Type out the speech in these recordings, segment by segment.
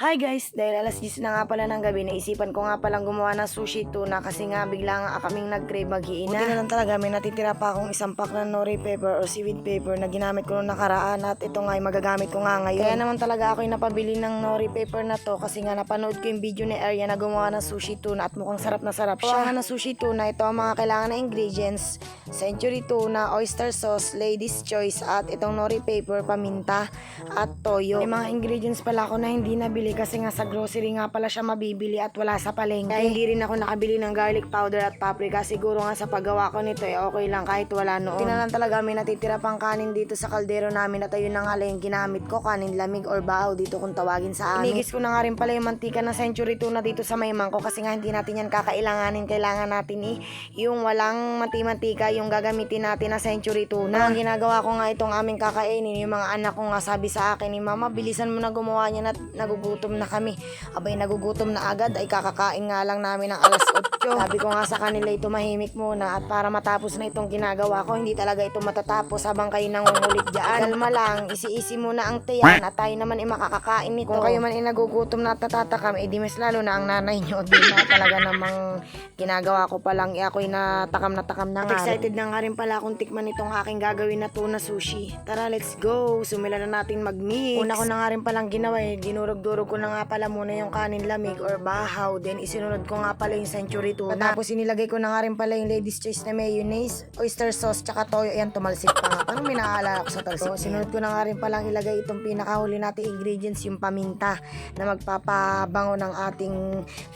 Hi guys! Dahil alas 10 na nga pala ng gabi, naisipan ko nga palang gumawa ng sushi tuna kasi nga bigla nga kaming nag-crave maghiina. Buti na lang talaga, may natitira pa akong isang pack ng nori paper or seaweed paper na ginamit ko nung nakaraan at ito nga ay magagamit ko nga ngayon. Kaya naman talaga ako yung napabili ng nori paper na to kasi nga napanood ko yung video ni Arya na gumawa ng sushi tuna at mukhang sarap na sarap siya. Gawa ng sushi tuna, ito ang mga kailangan na ingredients. Century tuna, oyster sauce, lady's choice at itong nori paper, paminta at toyo. May mga ingredients pala ako na hindi nabili kasi nga sa grocery nga pala siya mabibili at wala sa palengke. Kaya hindi rin ako nakabili ng garlic powder at paprika. Siguro nga sa paggawa ko nito eh okay lang kahit wala noon. Tina lang talaga may natitira pang kanin dito sa kaldero namin at ayun na nga lang yung ginamit ko, kanin lamig or bahaw dito kung tawagin sa amin. Inigis ko na nga rin pala yung mantika ng century tuna dito sa may mangko kasi nga hindi natin yan kakailanganin. Kailangan natin eh yung walang manti-mantika yung gagamitin natin na century tuna. Ang ginagawa ko nga itong aming kakainin, yung mga anak ko nga sabi sa akin ni mama, bilisan mo na gumawa niya at nagugutom na kami. Abay, nagugutom na agad ay kakakain nga lang namin ng alas 8. Sabi ko nga sa kanila ito mahimik muna at para matapos na itong ginagawa ko, hindi talaga ito matatapos habang kayo nangungulit dyan. Kalma lang, isi-isi muna ang tiyan at tayo naman ay makakakain nito. Kung kayo man ay nagugutom na at natatakam, eh di mas lalo na ang nanay nyo. Di na talaga namang ginagawa ko pa lang, eh, ako'y natakam na takam na nga. Excited na nga rin pala akong tikman itong aking gagawin na tuna sushi. Tara, let's go! Sumila na natin mag-mix. Una ko na nga rin palang ginawa eh, dinurog-durog ko na nga pala muna yung kanin lamig or bahaw. Then isinunod ko nga pala yung century tuna. Tapos inilagay ko na nga rin pala yung lady's choice na mayonnaise, oyster sauce, tsaka toyo. Ayan, tumalsik pa nga. Parang may naaalala ko sa talsik. So, sinunod ko na nga rin palang ilagay itong pinakahuli nating ingredients, yung paminta na magpapabango ng ating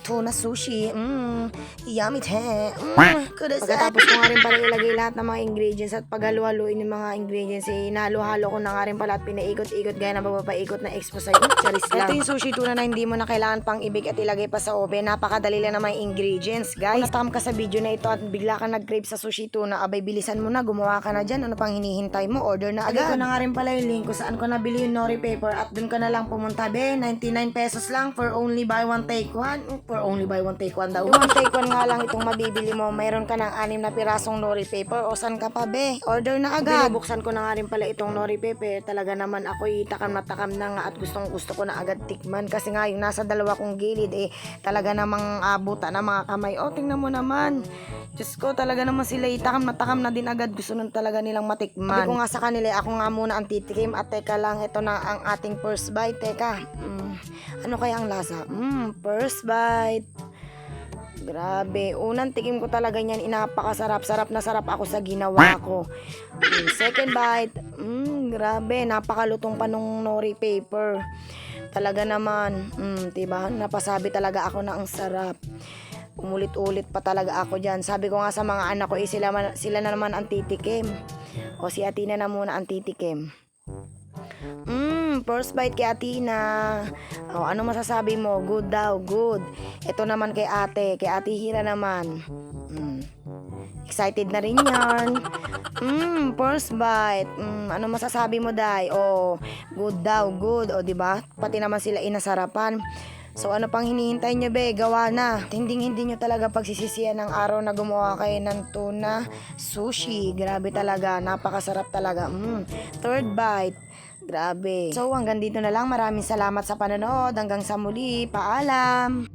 tuna sushi. Mmm, yummy te. Mmm, Pagkatapos ko nga rin pala ilagay lahat ng mga ingredients at paghalo-haluin yung mga ingredients, eh, inalo-halo ko na nga rin pala at pinaikot-ikot gaya ng papapaikot na expo sa'yo. Charis lang. Ito yung sushi tuna na hindi mo na kailangan pang ibig at ilagay pa sa oven. Napakadali lang naman yung ingredients, guys. Kung ka sa video na ito at bigla ka nag-crave sa sushi tuna, abay bilisan mo na, gumawa ka na dyan. Ano pang hinihintay mo? Order na agad. ko na nga rin pala yung link kung saan ko nabili yung nori paper at dun ka na lang pumunta. Be, 99 pesos lang for only buy one take one. Mm, For only buy one take one daw. Yung one take one nga lang itong mabibili mo. Mayroon ka ng anim na pirasong nori paper o saan ka pa be? Order na agad. Binubuksan ko na nga rin pala itong nori paper. Talaga naman ako'y takam na takam na nga at gustong gusto ko na agad tikman. Kasi nga yung nasa dalawa kong gilid eh talaga namang abuta na mga kamay. O tingnan mo naman. Diyos ko, talaga naman sila itakam na takam na din agad. Gusto nun talaga nilang matikman. Sabi ko nga sa kanila, ako nga muna ang titikim. At teka lang, ito na ang ating first bite. Teka, mm, ano kaya ang lasa? Mm, first bite. Grabe. Unang tikim ko talaga niyan, inapakasarap. Sarap na sarap ako sa ginawa ko. Mm, second bite. Mm, grabe. Napakalutong pa nung nori paper. Talaga naman. Mm, diba? Napasabi talaga ako na ang sarap. Umulit-ulit pa talaga ako dyan. Sabi ko nga sa mga anak ko, eh, sila, sila na naman ang titikim. O si Atina na muna ang titikim. Mmm, first bite kay Atina. O, ano masasabi mo? Good daw, good. Ito naman kay ate, kay ate Hira naman. Mm. Excited na rin yan. Mmm, first bite. Mm, ano masasabi mo, Day? Oh, good daw, good. O, di ba? Pati naman sila inasarapan. So, ano pang hinihintay nyo, be? Gawa na. Hindi hindi nyo talaga pagsisisiyan ng araw na gumawa kayo ng tuna sushi. Grabe talaga. Napakasarap talaga. Mm. Third bite. Grabe. So, hanggang dito na lang. Maraming salamat sa panonood. Hanggang sa muli. Paalam.